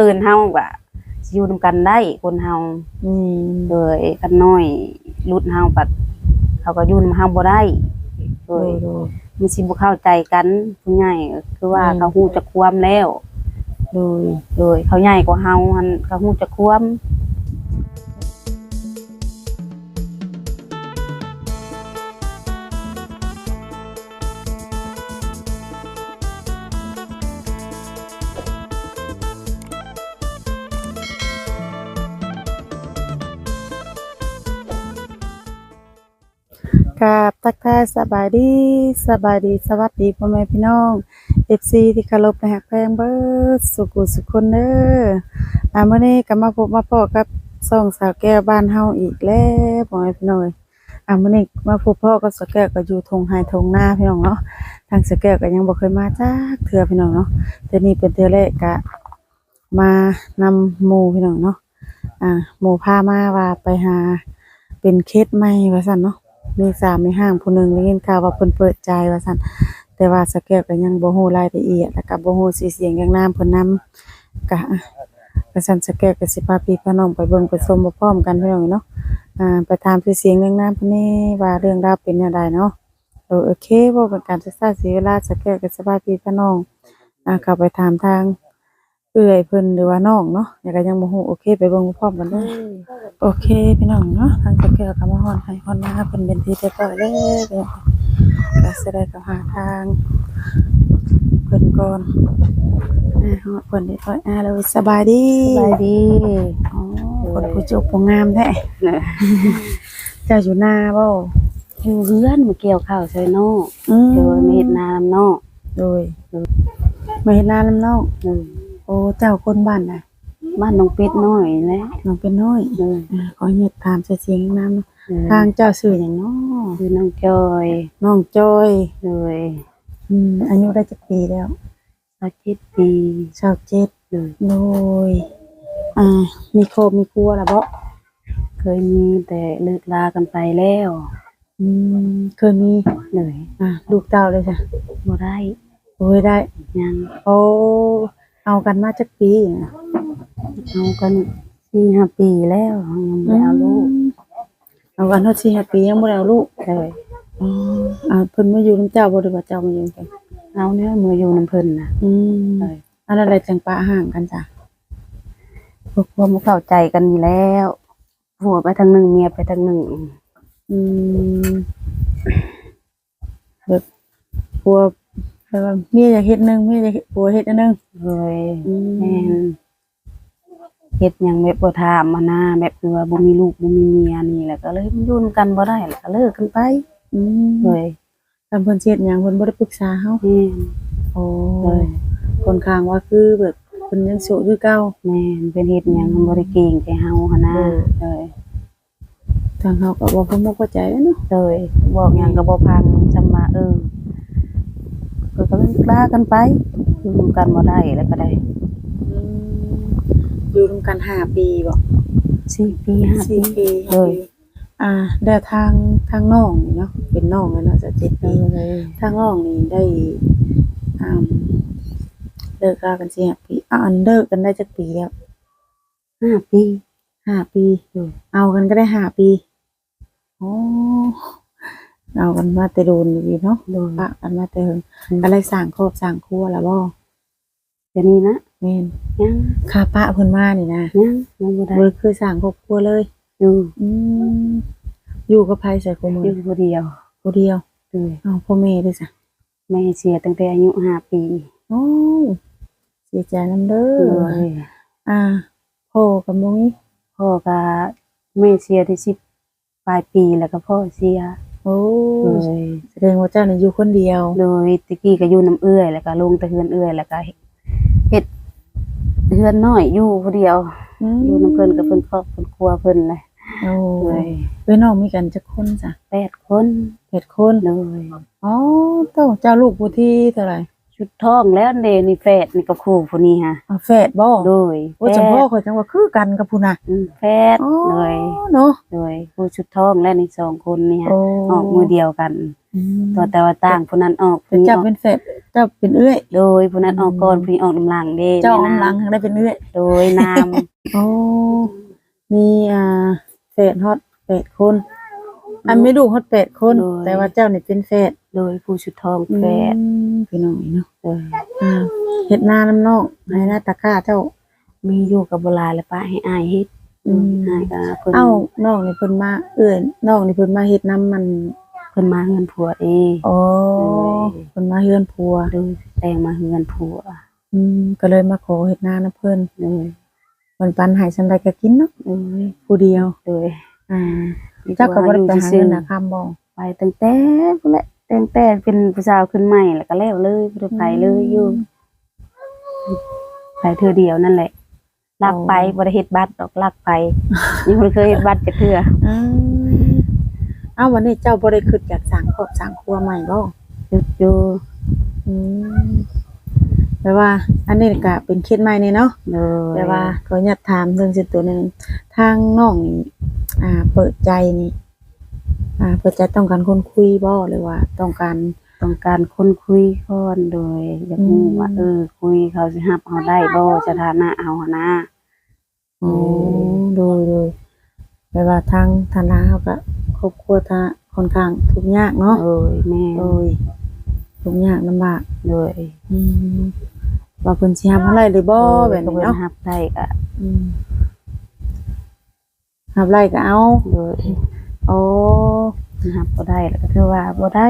เกินเฮาก็สิอยู่นำกันได้คนเฮาอืมโดยกันน้อยรุดเฮาปัดเขาก็อยู่นำเฮาบ่ได้โดโดยยโดย มันสิบ่เข้าใจกันผู้ใหญ่ก็คือว่าอืม เขาฮู้จักความแล้ว โดย โดยเขาใหญ่กว่าเฮาหันเขาฮู้จักความ กับทักทายสบายดีสบายดีสวัสดีพ่อแม่พี่น้อง FC ที่เคารพและรักแพงเบิดสุขุสุขคนเด้ออ่ามื้อนี้ก็มาพบมาพบกับส่องสาวแก้วบ้านเฮาอีกแล้วพ่อแม่พี่น้องอ่ามื้อนี้มาพบพ่อกับสาวแก้วก็อยู่ทงไฮทงหน้าพี่น้องเนาะทางสาวแก้วก็ยังบ่เคยมาจักเทื่อพี่น้องเนาะแต่นี่เป็นเทื่อแรกก็มานำหมูพี่น้องเนาะอ่าหมูพามาว่าไปหาเป็นเคสใหม่ว่าซั่นเนาะ มีสามมีห้างผู้หนึ่งได้ยินข่าวว่าเพิ่นเปิดใจว่าซั่นแต่ว่าสแกลก็ยังบ่ฮู้รายละเอียดแล้วก็บ่ฮู้ชื่อเสียงอย่างนามเพิ่นนำก็ก็ซั่นสแกลก็สิพาพี่พาน้องไปเบิ่งไปชมพร้อมกันพี่น้องเนาะอ่าไปถามชื่อเสียงเรื่องนามเพิ่นนี่ว่าเรื่องราวเป็นแนวใดเนาะโอเคบ่เป็นการศึกษาเสียเวลาสแกลก็สิพาพี่พาน้องอ่าเข้าไปถามทาง เอื้อยเพิ่นหรือว่าน้องเนาะแล้วก็ยังบ่ฮู้โอเค ไปเบิ่งพร้อมกันเด้อโอเคพี่น้องเนาะทางตะเกียบกับมาฮอนให้ฮอนมาเป็นเป็นที่เรียบร้อยแล้วพี่น้องก็จะได้กับหาทางเพิ่นก่อนอ่าฮอดเพิ่นเรียบร้อยอ่าเลยสบายดีสบายดีอ๋อคนผู้จบผู้งามแท้เจ้าอยู่หน้าบ่อยู่เรือนมาเกี่ยวข้าวใส่นอกอืมโดยมาเฮ็ดนาลำนอกโดยมาเฮ็ดนาลำน้องเออ โอ้เจ้าคนบ้านใดบ้านน้องเป็ดน้อยแหละน้องเป็นน้อยเอออ่าขอเฮ็ดถามเสียงนามเออทางเจ้าชื่อหยังเนาะคือน้องจอยน้องจอยโดยอืมอายุได้จักปีแล้วสักเจ็ดปีชาวเจ็ดโดยโดยอ่า มีครอบมีครัวแล้วบ่เคยมีแต่เลิกลากันไปแล้วอืมเคยมีเลยอ่าลูกเต้าเลยจ้ะบ่ได้โอ้ยได้ ยังโอ้ เอากันมาจักปีนะเอากันสี่ห้าปีแล้วยังไม่เอาลูก เอากันเท่าสี่ห้าปียังบ่ได้เอาลูกเลยอ๋ออ่าเพิ่นมาอยู่นำเจ้าบ่ได้ว่าเจ้ามาอยู่นำกันเอาเนี่ยมืออยู่น้ำเพิ่นนะอืมเลยอันอะไรจังปะห่างกันจ้ะพวกพวกมันเข้าใจกันอยู่แล้วผัวไปทางหนึ่งเมียไปทางหนึ่งอืมแบบผัว แบบว่าเมียอยากเฮ็ดหนึงเมียอยากเฮ็ดผัวเฮ็ดอันหนึงเลยอืม แม่นเฮ็ดหยังแบบบ่ถามมาหน้าแบบคือว่าบ่มีลูกบ่มีเมียนี่แหละก็เลยมันอยู่นำกันบ่ได้แล้วก็เลิกกันไปอืมเลยกันเพิ่นสิเฮ็ดหยังเพิ่นบ่ได้ปรึกษาเฮาแม่นโอ้เลยค่อนข้างว่าคือแบบเพิ่นยังโสดคือเก่า แม่นเป็นเฮ็ดหยังมันบ่ได้เก่งใจเฮาหั่นนะเออเลยทางเฮาก็บ่พอมกพอใจแล้วเนาะ เลยบอกหยังก็บ่พังจำมาเออ ก็ก็เลยลากันไปอยู่นำกันบ่ได้แล้วก็ได้อยู่ร่วมกันห้าปีบ่สี่ปีห้าปีสี่ปีเลยอ่าแต่ทางทางน้องนี่เนาะเป็นน้องแล้วเนาะจะเจ็ดเลปียเลยทางน้องนี่ได้อ่าเลิกรากันสี่ห้าปีอ่าอันเลิกกันได้จักปีแล้วห้าปีห้าปี เอากันก็ได้ห้าปีโอ้ เอากันมาแต่โดนอยู่เนาะโดยปะกันมาแต่เฮิงอะไรสร้างครอบสร้างครัวแล้วบ่เดี๋ยวนี้นะแม่นยังค่าปะเพิ่นมานี่นะยังยังบ่ได้บ่คือสร้างครอบครัวเลยอยู่อืมอยู่กับไผใส่คนมือยู่อคนเดียวผู้เดียวเลยเอาพ่อแม่ด้วยจ้ะแม่เสียตั้งแต่อายุห้าปีโอ้เสียใจนำเด้เลอยอ่าพ่อกับมุ้ยพ่อก็แม่เสียที่สิบปลายปีแล้วก็พ่อเสียโอ้เลยแสดงว่าเจ้านี่อยู่คนเดียวเลยตะกี้ก็อยู่น้ำเอื้อยแล้วก็ลงแตะเฮือนเอื้อยแล้วก็เฮ็ดเฮือนน้อยอยู่คนเดียวอยู่น้ำเพิ่นกับเพิ่นครอบเพิ่นครัวเพิ่นเลยโอ้เลยเอ้ยน้องมีกันจักคนจ้ะแปดคนเจ็ดคนเลยอ๋อเต้าเจ้าลูกผู้ที่เท่าไหร่ ชุดทองแล้วเดนี่แฟดนี่ก็คู่ผู้นี้ฮะอ่าแฝดบ่โดยโอ้จังพ่อข่อยจังว่าคือกันกับผู้น่ะอืมแฟดอ๋อโดยเนาะโดยผู้ชุดทองและนี่สองคนนี่ฮะโอ้ออกมือเดียวกันอืมตัวแต่ว่าต่างผู้นั้นออกแต่ผู้นี้เจ้าออกเป็นแฝดเจ้าเป็นเอื้อยโดยผู้นั้นออกก่อนผู้นี้ออกลำหลังเด้เจ้าแม่อำหลังน้ทางได้เป็นเอื้อยำโดยนามโอ้มีอ่าแฝดฮอดแปดคนอันไม่ดูฮอดแปดคน แต่ว่าเจ้านี่เป็นแฝด โดยผู้ชุดทองแฟดอืมพี่น้องเนาะโดยอ่าเฮ็ดนาน้ำนอกให้หน้าตะกร้าเจ้ามีอยู่กับโบราณและป้าให้อายเฮ็ดอืมอายก็เพิ่นเอ้าน้องนี่เพิ่นมาเอื้อยน้องนี่เพิ่นมาเฮ็ดน้ำมันเพิ่นมาเงินผัวเองอ๋อโอ้ยเพิ่นมาเฮือนผัวโดยแต่งมาเงินผัวอืมก็เลยมาขอเฮ็ดนาน้ำเพิ่นโดยเพิ่นปันให้ซั่นใดก็กินเนาะโดยผู้เดียวโดยอ่าเจ้าก็บ่ได้ไปหาเงินหาคำบ่ไปตั้งแต่พุ่นแหละ ตั้งแต่เป็นผู้สาวขึ้นใหม่แล้วก็แล้วเลยบ่ได้ไปเลยอยู่ไปเทื่อเดียวนั่นแหละลักไปบ่ได้เฮ็ดบัตรดอกลักไปยังบ่ได้เคยเฮ็ดบัตรจักเทื่ออืมเอ้าวันนี้เจ้าบ่ได้คิดอยากสร้างครอบสร้างครัวใหม่บ่หยุดอยู่อืมแปลว่า อันนี้ก็เป็นเคสใหม่นี่เนาะโดยแต่ว่าขออนุญาตถามเรื่องสิ่งตัวหนึงทางน้องนี่อ่า เปิดใจนี่ อ่าเปิดใจต้องการคนคุยบ่หรือว่า ต้องการ ต้องการคนคุยก่อนโดยอยากรู้อืมว่าเออ คุยเขาสิรับเอาได้บ่สถานะเอาหั้นนะอ๋อโดยโดยแปลว่าทางฐานะเขาก็ครอบครัวทาค่อนข้างทุกข์ยากเนาะโดยแม่โดยทุกข์ยากลำบากโดยอืมว่าเพิ่นสิรับเท่าไหร่หรือบ่แบบนี้เนาะรับได้ก็อืมรับไรก็เอาโดย โอ้รับบ่ได้แล้วก็คือว่าบ่ได้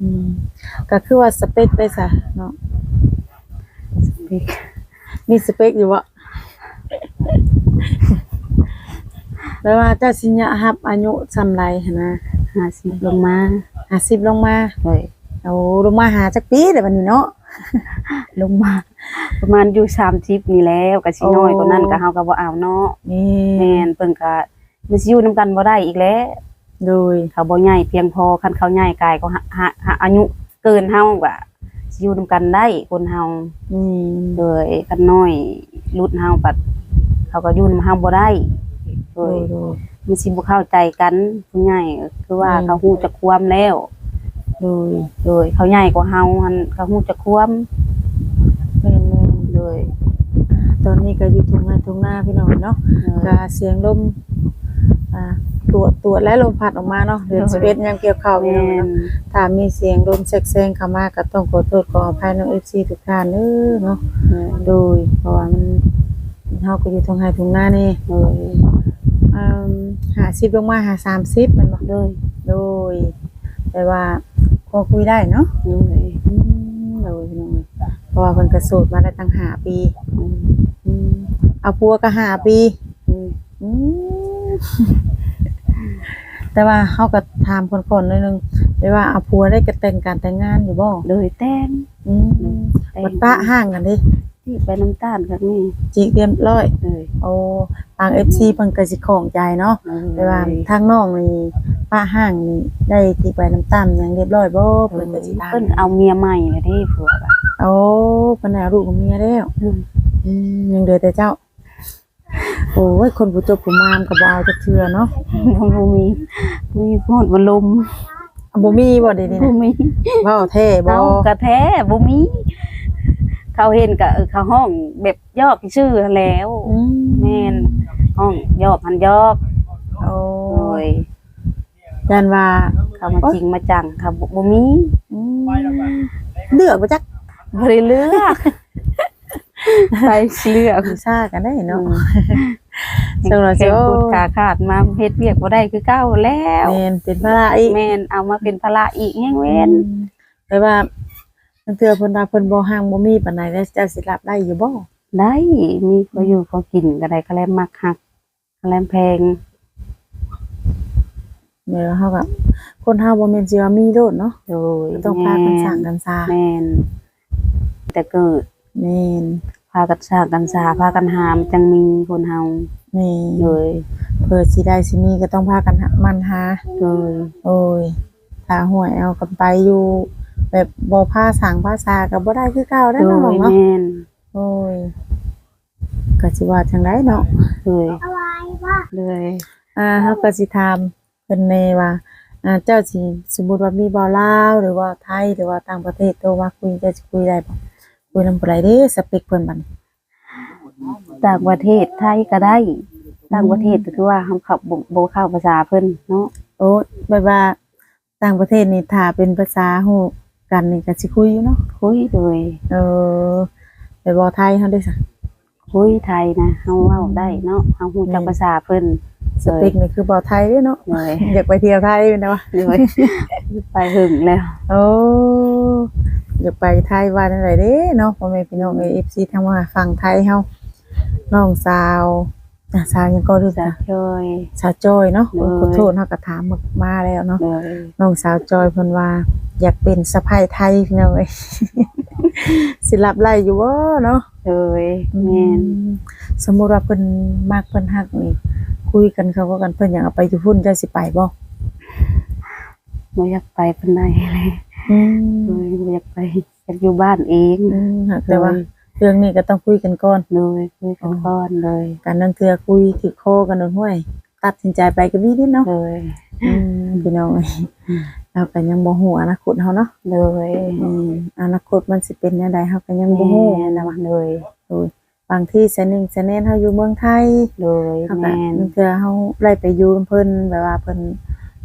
อืมก็คือว่าสเปคไปซะเนาะมีสเปคอยู่บ่แปลว่าเจ้าสิยะรับอายุซำไรหั่นนะ50ลงมา50ลงมาโดยโอ้ลงมาหาจักปีแล้วบัดนี้เนาะลงมา ประมาณอยู่30นี่แล้วก็สิน้อยกว่านั้นก็เฮาก็บ่เอาเนาะนี่แม่นเพิ่นก็ มันสิอยู่นํกันบ่ได้อีกแล้วโดยเขาบ่ใหญ่เพียงพอคันเขาใหญ่กายก็หาหาหาอายุเกินเฮาก็สิอยู่นํกันได้คนเฮาอืมโดยคันน้อยรุ่นเฮาปัดเขาก็อยู่นํเฮาบ่ได้โดโดยยโดยมันสิบ่เข้าใจกันผู้ใหญ่คือว่าอืมเขาฮู้จักความแล้วโดยโดยเขาใหญ่กว่าเฮาหันเขาฮู้จักความแม่นโดยๆตอนนี้ก็อยู่ทุ่งนาทุ่งนาพี่น้องเนาะก็เสียงลม อ่าตัวตัวและลมพัดออกมาเนาะเดือนโดยสิบเอ็ดยังเกี่ยวข้าวอยู่แม่เนาะนถ้ามีเสียงลมแทรกๆเข้ามาก็ต้องขอโทษขออภัยน้องเอฟซีทุกท่านเด้อเนาะโดยเพราะว่ามันเฮาก็อยู่ทางไห้ทางหน้านี่โดยอืมหาสิบลงมาหาสามสิบแมันบ่โดยโดยแต่ว่าพอคุยได้เนาะโดยอืมโดยพี่น้องเพราะว่าเพิ่นก็โสดมาได้ตั้งห้าปีอืมอืมเอาปัวก็ห้าปีอืมอืม แต่ว่าเขาก็ถามคนๆหนิดนึงได้ว่าเอาผัวได้กระแต่งการแต่งงานอยู่บ่โดยแต่งอืมแต่บัดปะห่างกันดิที่ไปน้ำตาลครับนี่จีกเรียบร้อยโดยโอ้ทาง FC เพิ่นก็สิของใจเนาะแต่ว่าทางน้องนี่ปะห่างนี่ได้ที่ไปน้ำตาลหยังเรียบร้อยบ่เพิ่เพิ่นนก็สิถามเพิ่นเอาเมียใหม่เลยเด้ผัวก็โอ้เพิ่นเอาลูกกับเมียแล้วอืม อืมยังเหลือแต่เจ้า โอ้ยคนผู้จบผู้งามก็บ่เอาจักเทื่อเนาะบ่บ่มีบ่มีพอดบ่ลมอะบ่มีบ่เดี๋ยวนี้บ่นะมีเว้าแท้บ่เอากระแท้บ่มี เขาเห็นก็เออเขาห้องแบบยอกชื่อแล้วอืมแม่นห้องยอกพันยอกโอ้โดยยันว่าเขามาจริงมาจังเขาบ่บ่มีอืมเลือกบ่จักบ่ได้เลือก ไปเลือกคือซ่ากันได้เนาะอืมจังหวะแข่งโจ้พูดขาขาดมาเฮ็ดเวียกบ่ได้คือเก่าแล้วแม่นเป็นภาระอีกแม่นเอามาเป็นภาระอีกแฮงเว้นแต่ว่ามันเตือเพิ่นว่าเพิ่นบ่ห่างบ่มีปานใดแล้วเจ้าสิรับได้อยู่บ่ได้มีพออยู่พอกินก็ได้ก็แลมมักฮักก็แลมแพงแม่ว่าเฮาก็คนเฮาบ่แม่นสิว่ามีโลดเนาะโดยต้องพากันสร้างกันซาแม่นแต่เกิด แม่นพากันสร้างกันสาพากันหามจังมีคนเฮาแม่โดยเพื่อสิได้สิมีก็ต้องพากันหามันหาโดยโอ้ยถ้าห่วยเอากันไปอยู่ แบบบ่พาสั่งภาษาก็บ่ได้คือเก่าได้โดอน้องยเนาะแม่นโอ้ยก็สิว่าจังไดเนาะเลยเลยอ่าเฮาก็สิถามเพิ่นแน่ว่าอ่าเจ้าสิสมมุติว่ามีบ่าวลาวหรือว่าไทยหรือว่าต่างประเทศโทรมาคุยเจะสิคุยได้บ่ คุยนำผู้ใดเด้สเปคเพิ่นบัดนี้ต่างประเทศไทยก็ได้ต่างประเทศก็คือว่าเฮาเข้าบ่บ่เข้าภาษาเพิ่นเนาะโอ้แบบว่าต่างประเทศนี่ถ้าเป็นภาษาฮู้กันนี่ก็สิคุยอยู่เนาะคุยโดย เออไปบ่ไทยเฮาได้ซะคุยไทยนะเฮาเว้าได้เนาะเฮาฮู้จักภาษาเพิ่นสเปคนี่คือบ่ไทยเด้เนาะเลยอยากไปเที่ยวไทยแม่นบ่เลยไปหึงแล้วโอ้ อยากไปไทยว่าจังไดเด้เนาะพ่อแม่พี่น้องเอ้ย FC ทางว่าฝั่งไทยเฮาน้องสาวอะสาวหยังก็รู้จะจักช่วยสาวจอยเนาะเอ้ยขอโทษเฮาก็ถามมามาแล้วเนาะเลยน้องสาวจอยเพิ่นว่า อยากเป็นสะใภ้ไทยพี่น้องเอ้ยสิรับไล่อยู่บ่เนาะเลยแม่นสมมุติว่าเพิ่นมักเพิ่นฮักนี่คุยกันเขาก็กันเพิ่นอยากเอาไปอยู่พุ่นเจ้าสิไปบ่บ่อยากไปปานใดเลย อืเลมยบ่อยากไปอยากอยู่บ้านเองอืมหากแต่ว่า เรื่องนี้ก็ต้องคุยกันก่อน เลยคุยกันก่อนเลยการนั่นเทื่อคุยถือโคกันโดนห้วย ตัดสินใจไปก็มีนิดเนาะเลยอืมพี่น้องเอ้ยเราก็ยังบ่ฮู้อนาคตเฮาเนาะเลยอืมอนาคตมันสิเป็นแนวใดเฮาก็ยังบ่ฮู้แม่นะว่าเลยบางที่แสนหนึงแสนแนนเฮาอยู่เมืองไทยเลยเฮาก็แม่น บางเทื่อเฮาไล่ไปอยู่นำเพิ่นแบบว่าเพิ่น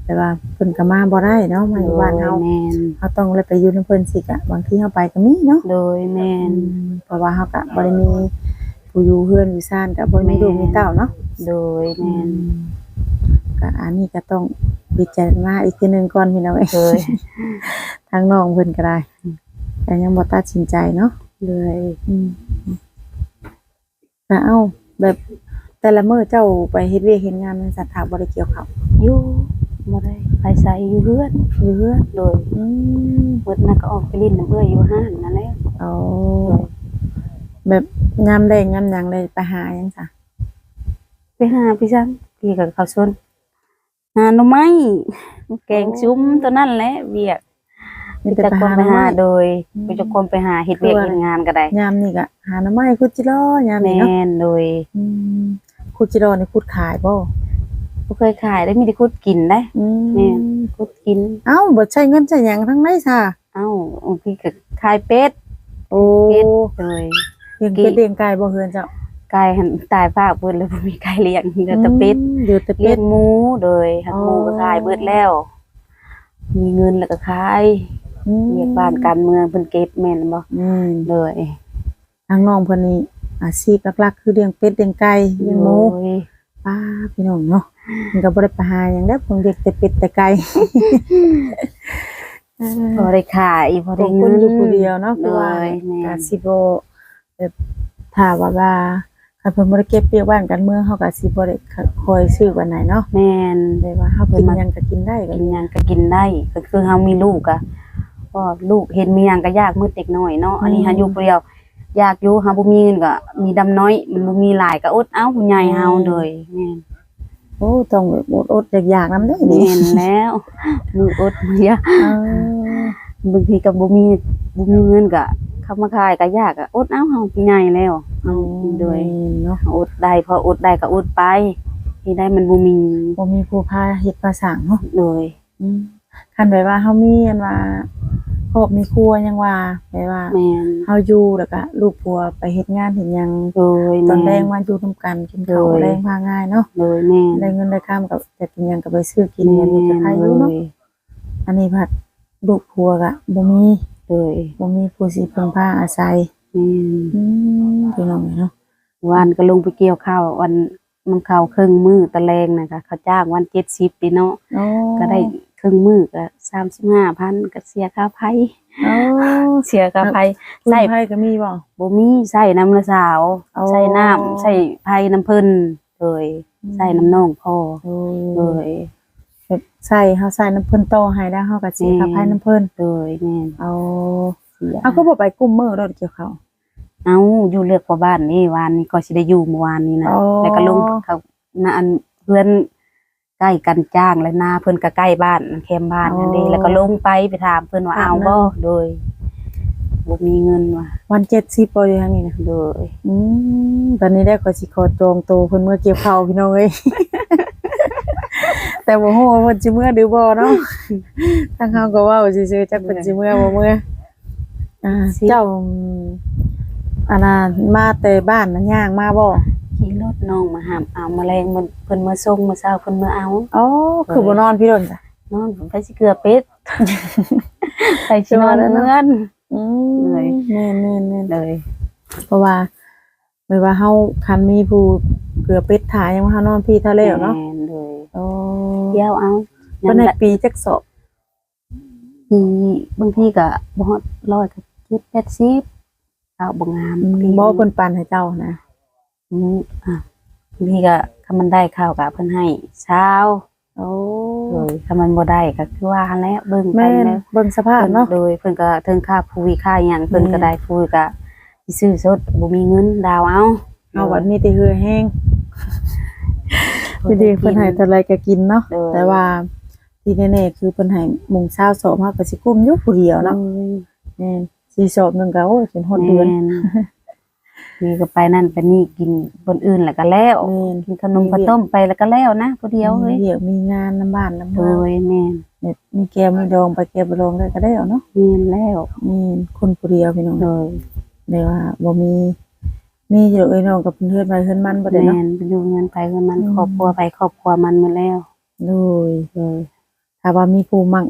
แบบว่าเพิ่นก็มาบ่ได้เนาะมาอยู่บ้านเฮาแม่นเฮาต้องไล่ไปอยู่นำเพิ่นสิกะบางทีเฮาไปก็มีเนาะเลยแม่นเพราะว่าเฮาก็บ่ได้มีผู้อยู่เฮือนอยู่ซ่านก็บ่ได้มีลูกมีเต้าเนาะเลยแม่นก็อันนี้ก็ต้องพิจารณาอีกทีหนึงก่อนพี่น้องเอ้ยเลยทางน้องเพิ่นก็ได้แต่ยังบ่ตัดสินใจเนาะเลยอืมก็เอ้าแบบแต่ละมื้อเจ้าไปเฮ็ดเวียกเฮ็ดงานในสถาบ่ได้เกี่ยวข้าวอยู่ บ่ได้ไปใส่อยู่เฮือนอยู่เฮือนโดยอืมเบิดน่ะก็ออกไปลิ้นน้ำเอื้อยอยู่ห้านนั่นแหละเอาแบบยามแดงยามหยังได้ไปหาหยังซะไปหาพี่ซังพี่กับเขาชวนหาหน่อไม้แกงซุ้มตัวนั่นแหละเวียกมีพี่แต่จะไปคนหาไปหน่อหาไม้ โดยอืมพี่จะคนไปหาเฮ็ดเวียกคือว่าเฮ็ดงานก็ได้ยามนี่ก็หาหน่อไม้คุดจิโร่ยามแมนี้เนาะ่นโดยอืมคุดจิโร่นี่คุดขายบ่ บ่เคยขายได้มีแต่คุดกินได้อืแม่มคุดกิน เอ้าบ่ใช้เงินใช้หยังทั้งนั้นซะเอ้าพี่ก็ขายเป็ดโอ้เป็ดโดยเลี้ยงเป็ดเลี้ยงไก่บ่เฮือนเจ้าไก่หันตายภาคเบิดแล้วบ่มีไก่เลี้ยงเหลือแต่เป็ดอืมเหลือแต่เลี้เป็ยด งหมูโดยหักหมูอ๋อก็ขายเบิดแล้ว มีเงินแล้วก็ขายอืมเรียกบ้านการเมืองเพิ่นเก็บแม่นบ่อืมเลยทางน้องเพิ่นนี่อาชีพหลักๆ คือเลี้ยงเป็ดเลี้ยงไก่เลี้ยงหมูโดยป้าพี่น้องเนาะ มันก็บ่ได้ไปหาหยังแล้วเพิ่นเลี้ยงแต่เป็ดแต่ไก่เออพอได้ขายพอขได้องเงิคนนอยู่ผู้เดียวเนาะคือว่าเลยแม่นก็สิบ่แบบถ้าว่าว่าคันเพิ่นบ่ได้เก็บเปียกบ้านกันเมืองเฮาก็สิบ่ได้คอยซื้อวันไหนเนาะแม่นได้ว่าเฮากินหยังก็กินได้ก็กินหยังก็กินได้ก็คือเฮามีลูกอะก็ลูกเห็นมีหยังก็ยากมืดเด็กน้อยเนาะอันนี้หาอยู่ผู้เดียวอยากอยู่หาบ่มีเงินก็มีดำน้อยมันบ่มีหลายก็อดเอาผู้ใหญ่เฮาเลยแม่น โอ้ต้องแบบอดๆอยากๆนำได้นี่แม่นแล้วมืออดมือยากเออบางทีก็บ่มีบ่มีเงินก็เข้ามาขายก็ยากก็อดเอาเฮาผู้ใหญ่แล้วเฮาโดยเนาะอดได้พออดได้ก็อดไปที่ได้มันบ่มีบ่มีผู้พาเฮ็ดภาษางเนาะเลยอืมคันแบบว่าเฮามีอันว่า ครอบมีครัวยังว่าแบบว่าแม่นเฮาอยู่แล้วก็ลูกผัวไปเฮ็ดงานเห็นหยังโดยตอนแรแม่งนมาอยู่นํกันกินข้าวโดย แรงพาง่ายเนาะโดยแม่นได้เงินได้ค่ำกับจะกินหยังก็ไปซื้อกินเงินมีแต่ใครอยู่เนาะอันนี้ผัดลูกผัวก็บ่มีเลยบ่มีผู้สิพึ่งพาอาศัยแม่นอืมพี่น้องเนาะวันก็ลงไปเกี่ยวข้าววันมันเข้าครึ่งมื้อตะแลงน่ะก็เขาจ้างวัน70ดิเนาะโอ้ก็ได้ค รึ่งมื้อก็35,000ก็เสียค่าไฟโอ้เสียค่าไฟใส่ใส่ไผก็มีบ่บ่มีใส่น้ำละสาวโอ้ใส่น้ำใส่ไผน้ำเพิ่นเลยใส่น้ำน้องพ่อโอ้เลยแบบใส่เฮาใส่น้ำเพิ่นโตให้แล้วเฮาก็สิกับไผน้ำเพิ่นเลยแม่นเอาเสียเอาก็บ่ไปกุมมือรถเกี่ยวข้าวเอาอยู่เลือกพ่อบ้านนี่วานนี้ก็สิได้อยู่เมื่อวานนี้นะอ๋อแล้วก็ลงเขานะอันเพื่อน ใกล้กันจ้างและนาเพิ่นก็ใกล้บ้านแคมบ้านนั่นเด้อ๋อแล้วก็ลงไปไปถามเพิ่นว่าถามเอานะบ่โดยบ่มีเงินว่ะวันเจ็ดสิบปอยู่ทางนี้นะโดยอืมตอนนี้ได้ขอสิขอจองโตวเพิ่นเมื่อเกี่ยวข้าวพี่น้องเอ้ยแต่บ่ฮู้ว่าเพิ่นสิเมื่อหรือบ่เนาะทางเฮาก็เว้าซื่อๆจักเพิ่นสิเมื่อบ่เมื่ออ่าเจ้าอันน่ะมาแต่บ้านน่ะย่างมาบ่ ขี่รถน้องมาหามเอาแมลงมันเพิ่นมาส่งมาเช้าเพิ่นมาเอาอ๋อคือบ่นอนพี่ดนจ้ะนอนผมไปสิเกลือเป็ดไปสินอนสินอนแล้วเนอะเงินอืเหนื่อยแม่นๆๆเลยเพราะว่าไม่ว่าเฮาคันมีผู้เกลือเป็ดถ่ายยังว่าเฮานอนพี่ทะเลวเนาะแม่เลยโอ้เที่ยวเอาเพิ่นให้ปีจักสอบปีบางทีก็บ่ฮอดร้อยก็7 80เอาบ่งามบางทีบ่เพิ่นปันให้เจ้านะ อืมอะบางทีก็ถ้ามันได้ข้าวก็เพิ่นให้เช้าโอ้เลยถ้ามันบ่ได้ก็คือว่าหั้นแหล้วเบิ่งไปแม่นแล้วเบิ่งสภาพเนาะ โดยเพิ่นก็เทิงค่าผู้วิค่าหยังเพิ่นแม่ก็ได้ผู้ก็สิซื้อสดบ่มีเงินดาวเอาเอาวัดมีแต่เหือแห้งคือดีเพิ่นให้เท่าไรก็กินเนาะเออแต่ว่าที่แน่ๆคือเพิ่นให้หมุงเช้าสอบเฮาก็สิกุ้มอยู่ผู้เดียวเนาะแม่นสิสอบหนึงก็โอ้ยเป็นฮอดเดือน แม่น มีก็ไปนั่นไปนี่กินบนอื่นแล้วก็แล้วแม่น กินขนมข้าวต้มไปแล้วก็แล้วนะผู้เดียวเฮ้ยมีเวียกมีงานนํบ้านนํโดเมืองยแม่นเนี่ยมีแก้วมีดองไปแก้วไปดองได้ก็ได้เอาเนาะแม่นแล้วนี่คนผู้เดียวพี่น้องโดยแต่ว่าบ่มีมีอยู่เอ้ยน้องกับเพื่อนไปเพื่อนมันบ่ได้แม่เนาะ นไปอยู่เงินไปเงินมันอืม ครอบครัวไปครอบครัวมันหมาแล้วโดยโดยถ้าว่ามีผู้มัก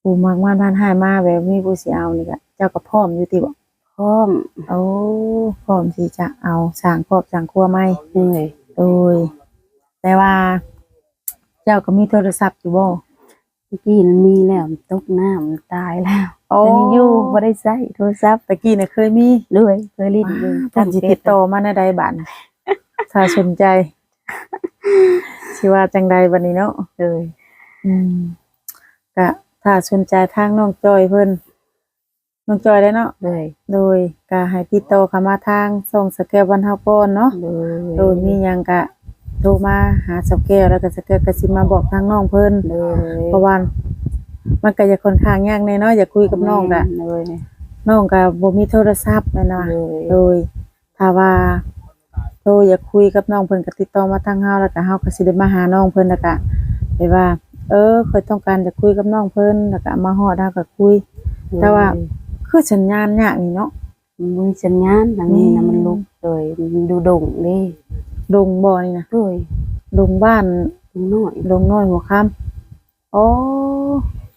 ผู้มักมาบ้านหายมาแบบมีผู้สิเอานี่ก็เจ้าก็พร้อมอยู่ติบ่ พร้อมโอ้พร้อมที่จะเอาสร้างครอบสร้างครัวใหม่เหนื่อยโดยแต่ว่า เจ้าก็มีโทรศัพท์อยู่บ่เมื่อกี้มันมีแล้วมันตกน้ำมันตายแล้วโอ้แต่นี่อยู่บ่ได้ใช้โทรศัพท์ตะกี้น่ะเคยมีด้วยเคยลิ้นอยู่เพิ่นสิติดต่อมาในใดบัดถ้าสนใจสิว่าจังใดบัดนี้เนาะเลยอืมก็ถ้าสนใจทางน้องจอยเพิ่น น้องจอยได้เนาะเลยโดยก็ให้ติดต่อเข้ามาทางส่งสแกลบันเฮาป้อนเนาะเลยโดยมีหยังก็โทรมาหาสแกลแล้วก็สแกลก็สิมาบอกทางน้องเพิ่นเลยเพราะว่ามันก็จะค่อนข้างยากแน่เนาะอย่าคุยกับน้องก็เลยน้องก็บ่มีโทรศัพท์แม่นว่าเลยโดยถ้าว่าโทรอยากคุยกับน้องเพิ่นก็ติดต่อมาทางเฮาแล้วก็เฮาก็สิได้มาหาน้องเพิ่นแล้วก็ไปว่า เออข้อยต้องการจะคุยกับน้องเพิ่นแล้วก็มาฮอดเฮาก็คุย แต่ว่า คือสัญญาณยากนี่เนาะมือสัญญาณทางนี้นะอืมมันลุกเลยมันดูดงเลยดงบ่นี่นะด้วยดงบ้านดงน้อยดงน้อยหัวค่ำโอ้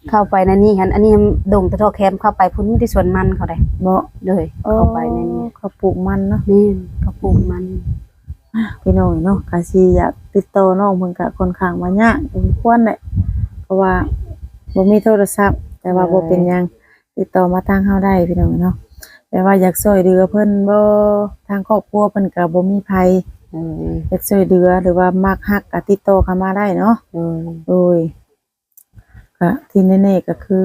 เข้าไปในนี่ฮันอันนี้ดงตะทอแคมเข้าไปพุ่นมีที่สวนมันเขาได้บ่เลยเข้าไปในนี้เขาปลูกมันเนาะแม่นเขาปลูกมันพี่น้องเนาะก็สิอยากติดต่อน้องเพิ่นก็ค่อนข้างว่ายากพอสมควรแหละเพราะว่าบ่มีโทรศัพท์ แต่ว่าบ่เป็นหยัง ติดต่อมาทางเฮาได้พี่น้องเนาะแต่ว่าอยากช่วยเหลือเพิ่นบ่ทางครอบครัวเพิ่นก็บ่มีภัยเอออยากช่วยเหลือหรือว่ามักฮักก็ติดต่อเข้ามาได้เนาะเออโดยก็ที่แน่ๆก็คือ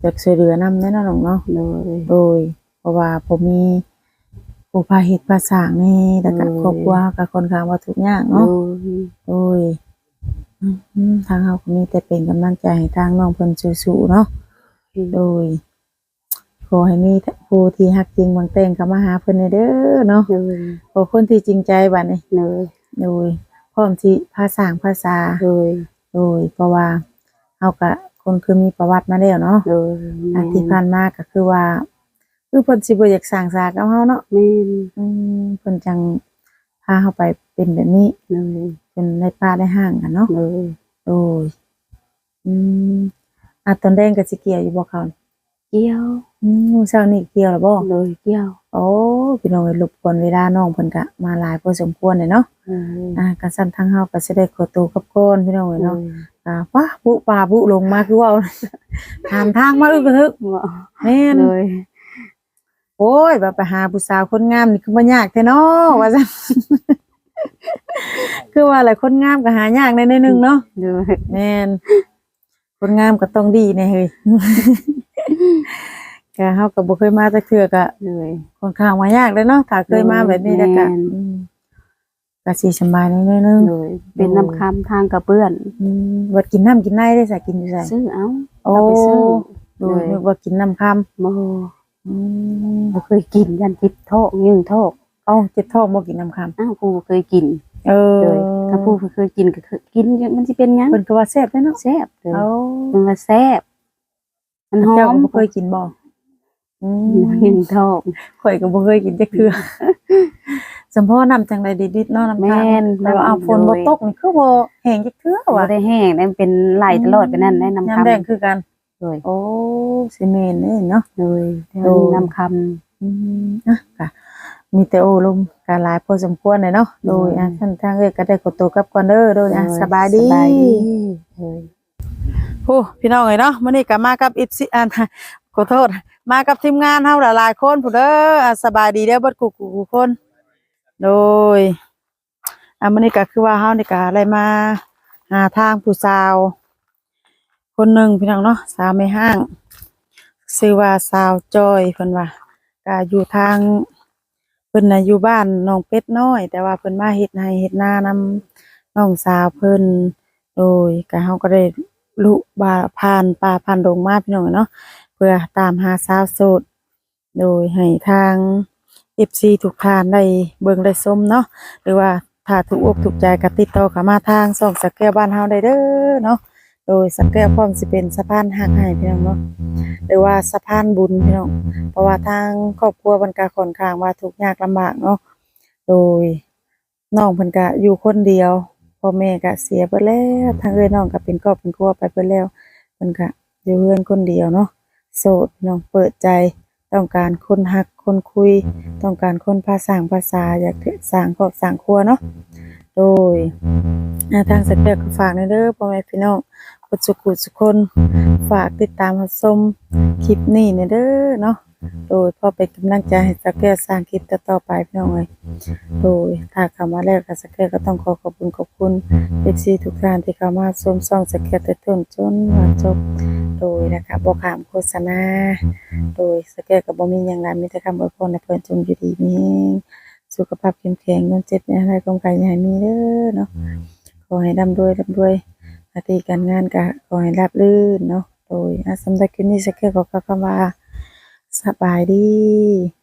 อยากช่วยเหลือนำแน่นอนน้องเนาะเลยโดยเพราะว่าผมมีผู้พาเฮ็ดภาษร้างนี่แล้วก็ครอบครัวก็ค่อนข้างว่าทุกข์ยากเลเนาะยโดยอืมทางเราก็มีแต่เป็นกำลังใจให้ทางน้องเพิ่นสู้ๆเนาะ โดยขอให้มีผู้ที่ฮักจริงบางแต่งเข้ามาหาเพิ่นเด้อเนาะเลยขอคนที่จริงใจบัดนี้เลยโดยพร้อมที่ภาษาภาษาเลยโดยเพราะว่าเฮาก็คนคือมีประวัติมาแล้วเนาะเลยอันที่ผ่านมาก็คือว่าคือเพิ่นสิบ่อยากสร้างสากับเฮาเนาะแม่นอืมเพิ่นจังพาเฮาไปเป็นแบบนี้เลยเป็นในป่าในห้างกันเนาะเลยโอ้ยอืม อะตอนแดงก็สิเกี่ยวอยู่บ่เขานี่เกี่ยวอืมมื้อเช้านี่เกี่ยวแล้วบ่เลยเกี่ยวโอ้พี่น้องเอ้ยรบกวนเวลาน้องเพิ่นก็มาหลายพอสมควรเลยเนาะเอออ่าก็สั่นทางเฮาก็สิได้ขอตัวกับก่อนพี่น้องเอ้ยเลเนาะยอ่าป้าบุป่าบุลงมาคือเว่าถามทางมาอึกกระทึกบ่แม่นเลยโอ้ยว่าไปหาผู้สาวคนงามนี่คือบ่ยากแท้เนาะว่าซั่นคือว่าหลายคนงามก็หายากในในหนึงเนาะเลยแม่น คนงามก็ต้องดีแน่เฮ้ยก็เฮาก็บ่เคยมาจักเทื่อก็เลยค่อนข้างว่ายากเลยเนาะถ้าเคยมาแบบนี้แล้วก็แม่นอืมก็สิสำบายนิดนึงเลยเป็นน้ำคำทางกระเปื้อนอืมว่ากินน้ำกินในได้ซะกินอยู่ไสซื้อเอาโอ้เอาไปซื้อดูเลยนึกว่ากินน้ำคำโมอืมบ่เคยกินยันจิบโทกยืงโทกเอ้าเจ็บท้องบ่กินน้ำคำอ้าวกูบ่เคยกิน เออเลยถ้าผู้เคยกินก็คือกินมันสิเป็นหยังเพิ่นก็ว่าแซ่บเด้อเนาะแซ่บเลยเอ้ามันว่าแซ่บมันหอเจ้ามก็บ่เคยกินบ่อืมยืงโทกข่อยก็บ่เคยกินจักเทื่อสมพอน้ำจังไดดิดๆเนาะน้ำแม่นแต่ว่าเอาฝนบ่ตกนี่คือบ่แห้งจักเทื่อบ่ว่ะได้แห้งได้มันเป็นไหลตลอดไปนั่นได้น้ำน้ำคำแดงคือกัน เลยโอ้สิเมนนี่เนาะ เลยเดี๋ยวโอ้มีน้ำคอืมอะค่ะ มีแต่โอ้ลมการหลายพอสมควรเลยเนาะโดยอะท่านทางเอ้ยก็ได้ขอตัวกลับก่อนเด้อโดยำอะเลยสบายดีสบายดีเลยโอ้พี่น้องเอ้ยเนาะมื้อนี้ก็มากับอิซิอันขอโทษ มากับทีมงานเฮาหลายๆคนผู้เด้ออะสบายดีเด้อเบิดกูกูคน โดยอะมื้อนี้ก็คือว่าเฮานี่ก็ได้มาหาทางผู้สาว คนหนึ่งพี่น้องเนาะสาวไม่ห้างชื่อว่าสาวจอยเพิ่นว่าก็อยู่ทาง เพิ่นน่ะอยู่บ้านน้องเป็ดน้อย แต่ว่าเพิ่นมาเฮ็ดให้เฮ็ดนานำน้องสาวเพิ่นโดยก็เฮาก็ได้ลุบาผ่านป่าผ่านดงมาพี่น้องเนาะเพื่อตามหาสาวโสด โดยให้ทาง FC ทุกท่านได้เบิ่งได้ชมเนาะหรือว่าถ้าถูกอกถูกใจก็ติดต่อเข้ามาทางส่องสักแก้วบ้านเฮาได้เด้อเนาะ โดยสักแก้วพร้อมสิเป็นสะพานหักให้พี่น้องเนาะหรือว่าสะพานบุญพี่น้องเพราะว่าทางครอบครัวบรรกาค่อนข้างว่าทุกข์ยากลำบากเนาะโดยน้องเพิ่นก็อยู่คนเดียวพ่อแม่ก็เสียไปแล้วทางเอ้ยน้องก็เป็นครอบเป็นครัวไปเพิ่นแล้วเพิ่นก็อยู่เรือนคนเดียวเนาะโสดน้องเปิดใจต้องการคนฮักคนคุย ต้องการคนภาษาภาษาอยากสร้างครอบสร้างครัวเนาะโดย ทางสเต็ปก็ฝากในเด้อพ่อแม่พี่น้องกดสุขุสุกคนฝากติดตามรับชมคลิปนี้ในเด้อเนาะโดยพอเป็นกำลังใจให้สักแก้วสร้างคลิปต่อไปพี่น้องเอ้ยโดยถ้าเข้ามาแล้วกับสักแก้วก็ต้องขอขอบคุณขอบคุณเอฟซีทุกท่านที่เข้ามาชมส่องสักแก้วแต่ต้นจนว่าจบ โดยนะคะบ่ขามโฆษณา โดยสักแก้วก็บ่มีหยังหลายมีแต่คำอวยพรให้เพิ่อนจงอยู่ดีมีแรงสุขภาพเข้มแข็งเงินเจ็บอย่าให้กองไก่ให้มีเด้อเนาะ อให้ร่ำรวยร่ำรวยหน้าที่การงานก็ขอให้ราบรื่นเนาะโดยอาสำหรับคืนนี้สักแก้วก็ขอคำว่าสบายดี